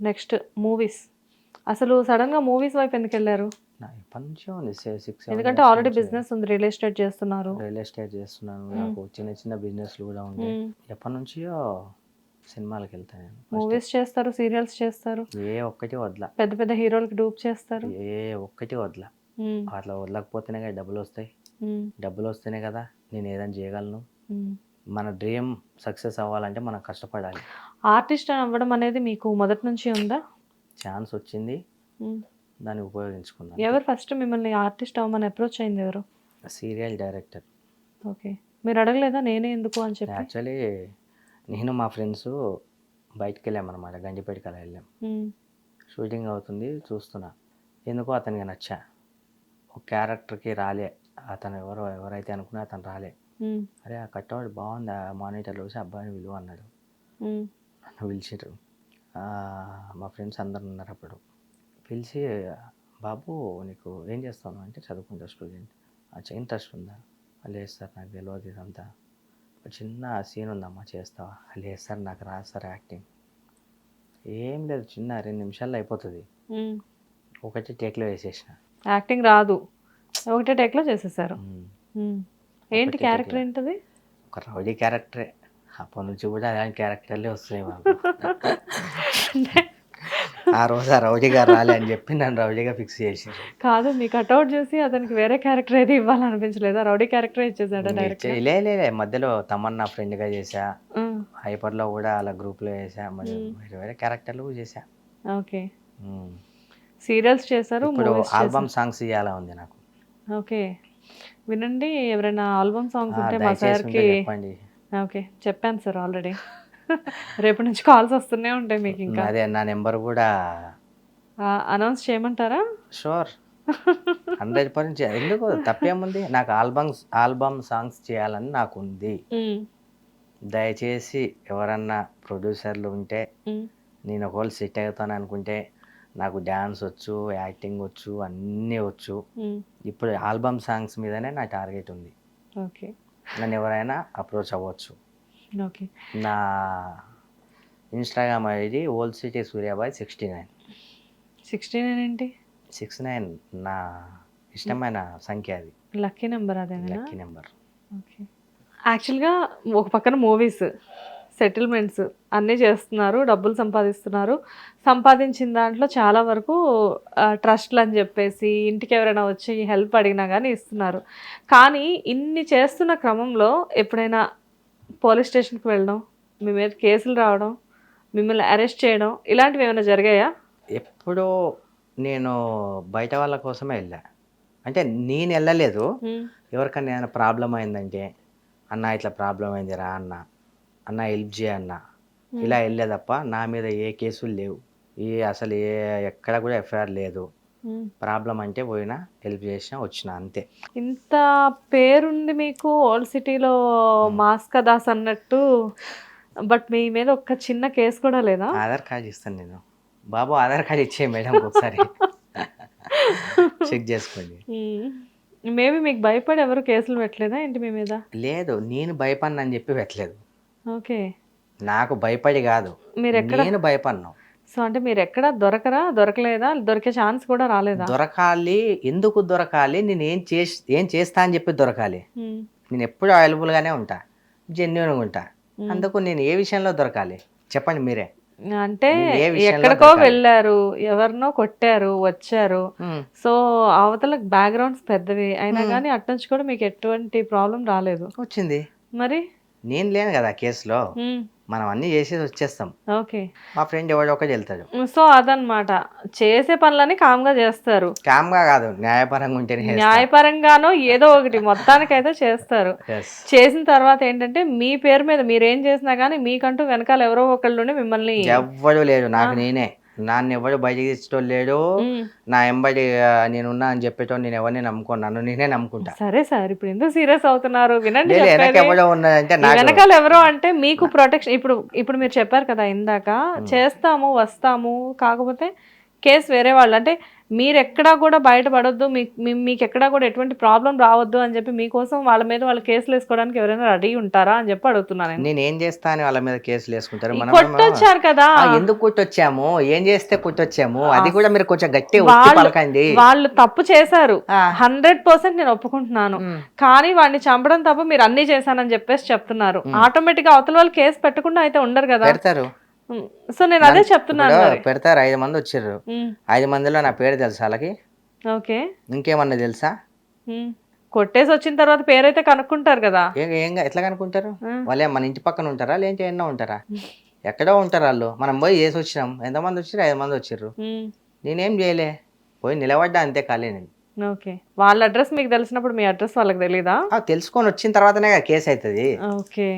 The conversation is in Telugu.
Next movies. అసలు సడన్గా మూవీస్ వైపు ఎందుకు వెళ్ళారు? ఉంది ఎందుకంటే ఆల్రెడీ బిజినెస్ ఉంది రియల్ ఎస్టేట్ చేస్తున్నారు. రియల్ ఎస్టేట్ చేస్తున్నాను నాకు చిన్న చిన్న బిజినెస్లు కూడా మ్మ్. ఎప్పటి నుంచో సినిమాలకు వెళ్తాను మూవీస్ చేస్తారు సీరియల్స్ చేస్తారు. ఏ ఒక్కటి వదల. పెద్ద పెద్ద హీరోలకి డూప్ చేస్తారు. ఏ ఒక్కటి వదల. అట్లా వదలకపోతేనే కదా డబ్బులు వస్తాయి. డబ్బులు వస్తేనే కదా నేను ఏదైనా చేయగలను. మన డ్రీమ్ సక్సెస్ అవ్వాలంటే మనం కష్టపడాలి. ఆర్టిస్ట్ అవ్వడం అనేది మీకు మొదటి నుంచి ఉందా? ఛాన్స్ వచ్చింది. దాన్ని ఉపయోగించుకున్నాను. ఎవరు ఫస్ట్ మిమ్మల్ని ఆర్టిస్ట్ అవ్వమని అప్రోచ్ అయింది ఎవరు? Serial director. ఓకే. మీరు అడగలేదా నేనే ఎందుకు అని చెప్పి? యాక్చువల్లీ నేను మా ఫ్రెండ్స్ బయటికి వెళ్ళామన్నమాట గండిపేటకి అలా వెళ్ళాం. షూటింగ్ అవుతుంది చూస్తున్నా. ఎందుకో అతనికి నచ్చా. ఒక క్యారెక్టర్కి రాలే. అతను ఎవరో ఎవరైతే అనుకున్నా అతను రాలే. అరే ఆ కట్అవుట్ బాగుంది ఆ మానిటర్లో చూసి అబ్బాయిని విలువ అన్నాడు. నన్ను పిలిచారు మా ఫ్రెండ్స్ అందరు ఉన్నారు అప్పుడు. పిలిచి బాబు నీకు ఏం చేస్తాను అంటే చదువుకుంటా స్టూడెంట్ అచ్చా ఇంట్రెస్ట్ ఉందా? లేదు సార్ నాకు తెలియదు ఇదంతా. ఒక చిన్న సీన్ ఉందమ్మా చేస్తావా? లేదు సార్ నాకు రాదు సార్ యాక్టింగ్. ఏం లేదు చిన్న రెండు నిమిషాల్లో అయిపోతుంది. ఒకటి టేక్లో వేసేసిన. యాక్టింగ్ రాదు. ఒకటే టెక్లో చేసేసారు. ఏంటి క్యారెక్టర్. ఏంటిది? ఒక రౌడీ క్యారెక్టరే. అప్పటి నుంచి కూడా అలాంటి క్యారెక్టర్లే వస్తున్నాయి మాకు. ఆ రోజు ఆ రౌడీ గారు రాలే అని చెప్పి నన్ను రౌడీగా ఫిక్స్ చేసారు కాదు మీ కట్అవుట్ చూసి అతనికి వేరే క్యారెక్టర్ ఏది ఇవ్వాలనిపించలేదా? రౌడీ క్యారెక్టర్ ఇచ్చేసాడా లే లే లే, మధ్యలో తమన్నా ఫ్రెండ్గా చేసా హైపర్లో కూడా అలా గ్రూప్లో చేసా మరి వేరే క్యారెక్టర్లు చేసా ఓకే. సీరియల్స్ చేశారు ఇప్పుడు ఆల్బమ్ సాంగ్స్ ఇవ్వాలా ఉంది నాకు. ఓకే. వినండి ఎవరైనా ఆల్బమ్ సాంగ్స్ ఉంటే మా సార్కి చెప్పండి. ఓకే చెప్పాను సార్ ఆల్రెడీ. రేపు నుంచి కాల్స్ వస్తూనే ఉంటాయి మీకు ఇంకా. అదే నా నెంబర్ కూడా అనౌన్స్ చేయమంటారా? షూర్. హండ్రెడ్ పర్సెంట్ ఎందుకు? తప్పేముంది? నాకు ఆల్బమ్స్ ఆల్బమ్ సాంగ్స్ చేయాలని నాకు ఉంది. దయచేసి ఎవరన్నా ప్రొడ్యూసర్లు ఉంటే. నేను ఒకవేళ సెట్ అవుతాను అనుకుంటే నాకు డ్యాన్స్ వచ్చు యాక్టింగ్ వచ్చు అన్నీ వచ్చు. ఇప్పుడు ఆల్బమ్ సాంగ్స్ మీదనే నా టార్గెట్ ఉంది. ఓకే. నన్ను ఎవరైనా అప్రోచ్ అవ్వచ్చు. ఓకే. నా Instagram ID old city Suryabhai sixty nine. Sixty nine ఏంటి? సిక్స్ నైన్ నా ఇష్టమైన సంఖ్య అది. లక్కీ నెంబర్ అదేనా? Lucky number. ఓకే. యాక్చువల్గా ఒక పక్కన మూవీస్. సెటిల్మెంట్స్ అన్నీ చేస్తున్నారు డబ్బులు సంపాదిస్తున్నారు. సంపాదించిన దాంట్లో చాలా వరకు ట్రస్ట్లు అని చెప్పేసి ఇంటికి ఎవరైనా వచ్చి హెల్ప్ అడిగినా కానీ ఇస్తున్నారు. కానీ ఇన్ని చేస్తున్న క్రమంలో ఎప్పుడైనా పోలీస్ స్టేషన్కి వెళ్ళడం మీ మీద కేసులు రావడం మిమ్మల్ని అరెస్ట్ చేయడం ఇలాంటివి ఏమైనా జరిగాయా? ఎప్పుడో నేను బయట వాళ్ళ కోసమే వెళ్ళా. అంటే నేను వెళ్ళలేదు. ఎవరికైనా ఏమైనా ప్రాబ్లం అయిందంటే అన్న ఇట్లా ప్రాబ్లం అయింది రా అన్న. అన్న హెల్ప్ చేయ అన్న. ఇలా వెళ్ళేదప్ప నా మీద ఏ కేసులు లేవు. ఏ అసలు ఏ ఎక్కడ కూడా ఎఫ్ఐఆర్ లేదు. ప్రాబ్లం అంటే పోయినా హెల్ప్ చేసినా వచ్చిన అంతే. ఇంత పేరుంది మీకు ఓల్డ్ సిటీలో మాస్క దాస్ అన్నట్టు. బట్ మీ మీద ఒక్క చిన్న కేసు కూడా లేదా? ఆధార్ కార్డు ఇస్తాను నేను. బాబు ఆధార్ కార్డు ఇచ్చే మేడం ఒకసారి. చెక్ చేసుకోండి. మేబీ మీకు భయపడి ఎవరు కేసులు పెట్టలేదా ఏంటి మీ మీద? లేదు నేను భయపడిన అని చెప్పి పెట్టలేదు. ఓకే. నాకు భయపడి కాదు. మీరు ఎక్కడ నేను భయపడినా. సో అంటే మీరు ఎక్కడ దొరకరా? దొరకలేదా? దొరికే ఛాన్స్ కూడా రాలేదా? దొరకాలి. ఎందుకు దొరకాలి? నేను ఏం చేసి ఏం చేస్తా అని చెప్పి దొరకాలి. నేను ఎప్పుడు అవైలబుల్గానే ఉంటా. జెన్యున్గా ఉంటా. అందుకు నేను ఏ విషయంలో దొరకాలి? చెప్పండి మీరే. అంటే ఎక్కడికో? వెళ్ళారు ఎవరినో కొట్టారు వచ్చారు. సో అవతల బ్యాక్గ్రౌండ్స్ పెద్దవి. అయినా. కానీ అట్నుంచి కూడా మీకు ఎటువంటి ప్రాబ్లం రాలేదు. వచ్చింది. మరి? నేను లేను కదా కేసులో. మనం అన్నీ చేసేసి వచ్చేస్తాం. ఓకే. మా ఫ్రెండ్ ఎవడో ఒకటి వెళ్తాడు. సో అదనమాట చేసే పనులని కామ్గా చేస్తారు. కామ్గా కాదు న్యాయపరంగా ఉంటేనే చేస్తా. న్యాయపరంగానో ఏదో ఒకటి మొత్తానికైతే చేస్తారు. చేసిన తర్వాత ఏంటంటే మీ పేరు మీద మీరు ఏం చేసినా కానీ మీకంటూ వెనకాల ఎవరో ఒకళ్ళు మిమ్మల్ని ఎవ్వడు లేడు నాకు నేనే. నన్ను ఎవడు బయటికి తెచ్చేటోడు లేడు. నా ఎంబడి నేనున్నా అని చెప్పేటోడు నేను ఎవరిని నమ్ముకోను. నన్ను నేనే నమ్ముకుంటా. సరే సార్ ఇప్పుడు ఎందుకు సీరియస్ అవుతున్నారు? వినండి నాకు. వెనకాల ఎవరో అంటే మీకు ప్రొటెక్షన్ ఇప్పుడు ఇప్పుడు మీరు చెప్పారు కదా ఇందాక చేస్తాము వస్తాము కాకపోతే కేసు వేరే వాళ్ళు. అంటే మీరు ఎక్కడా కూడా బయటపడొద్దు. మీకు మీ- మీకు ఎక్కడా కూడా ఎటువంటి ప్రాబ్లం రావద్దు అని చెప్పి మీకోసం వాళ్ళ మీద వాళ్ళు కేసులు వేసుకోవడానికి ఎవరైనా రెడీ ఉంటారా అని చెప్పి అడుగుతున్నాను నేను. ఏం చేస్తా అని వాళ్ళ మీద కేసులు వేసుకుంటారు? కొట్టొచ్చారు కదా. ఎందుకు కొట్టొచ్చాము ఏం చేస్తే కొట్టొచ్చాము అది కూడా మీరు కొంచెం గట్టి పలకండి. వాళ్ళు తప్పు చేశారు. హండ్రెడ్ పర్సెంట్ నేను ఒప్పుకుంటున్నాను. కానీ వాడిని చంపడం తప్ప మీరు అన్ని చేశానని చెప్పేసి చెప్తున్నారు. ఆటోమేటిక్గా అవతల వాళ్ళు కేసు పెట్టకుండా అయితే ఉండరు కదా. పెడతారు. సో నేను అదే చెప్తున్నాను పెడతారు ఐదు మంది వచ్చారు. ఐదు మందిలో నా పేరు తెలుసా వాళ్ళకి? ఓకే. ఇంకేమన్నా తెలుసా. కొట్టేసి వచ్చిన తర్వాత పేరైతే కనుక్కుంటారు కదా. ఏం ఎట్లా కనుక్కుంటారు. వాళ్ళే మన ఇంటి పక్కన ఉంటారా? లేదంటే ఎన్నో ఉంటారా? ఎక్కడో ఉంటారు వాళ్ళు. మనం పోయి చేసి వచ్చినాం. ఎంతమంది వచ్చారు ఐదు మంది వచ్చారు. నేనేం చేయలే. పోయి నిలబడ్డా అంతే ఖాళీ నేను. ఓకే. వాళ్ళ అడ్రస్ మీకు తెలిసినప్పుడు మీ అడ్రస్ వాళ్ళకి తెలీదా? తెలుసుకొని వచ్చిన తర్వాతనే కేసు అవుతుంది ఓకే.